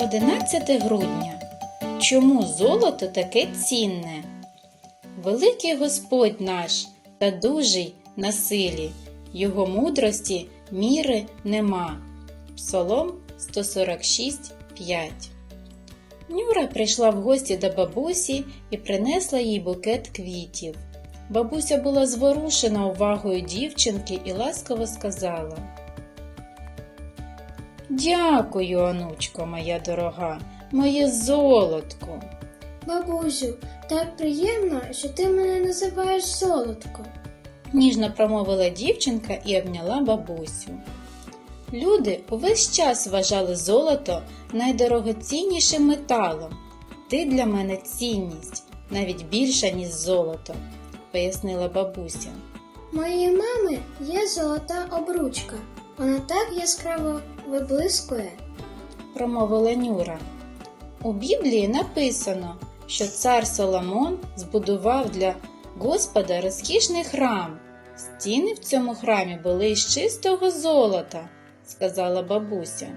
11 грудня. Чому золото таке цінне? Великий Господь наш та дужий на силі, Його мудрості міри нема. Псалом 146, 5 Нюра прийшла в гості до бабусі і принесла їй букет квітів. Бабуся була зворушена увагою дівчинки і ласково сказала Дякую, онучко моя дорога, моє золотко. Бабусю, так приємно, що ти мене називаєш золотко. ніжно промовила дівчинка і обняла бабусю. Люди увесь час вважали золото найдорогоціннішим металом. Ти для мене цінність, навіть більша, ніж золото, пояснила бабуся. Моєї мами є золота обручка. Вона так яскраво виблискує. промовила Нюра. У Біблії написано, що цар Соломон збудував для Господа розкішний храм. Стіни в цьому храмі були із чистого золота, сказала бабуся.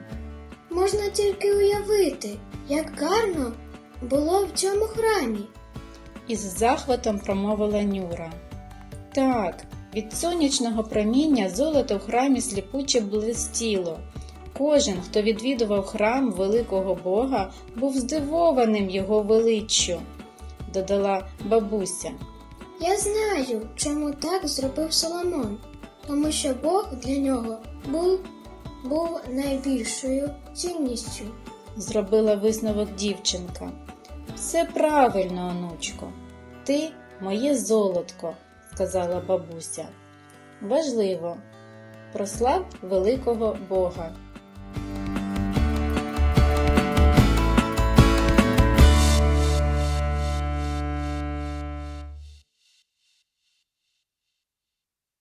Можна тільки уявити, як гарно було в цьому храмі. Із захватом промовила Нюра. Так, від сонячного проміння золото в храмі сліпуче блистіло. Кожен, хто відвідував храм великого Бога, був здивованим його величчю, додала бабуся. Я знаю, чому так зробив Соломон, тому що Бог для нього був, був найбільшою цінністю. Зробила висновок дівчинка. Все правильно, онучко. Ти моє золотко, сказала бабуся. Важливо. Прослав великого Бога.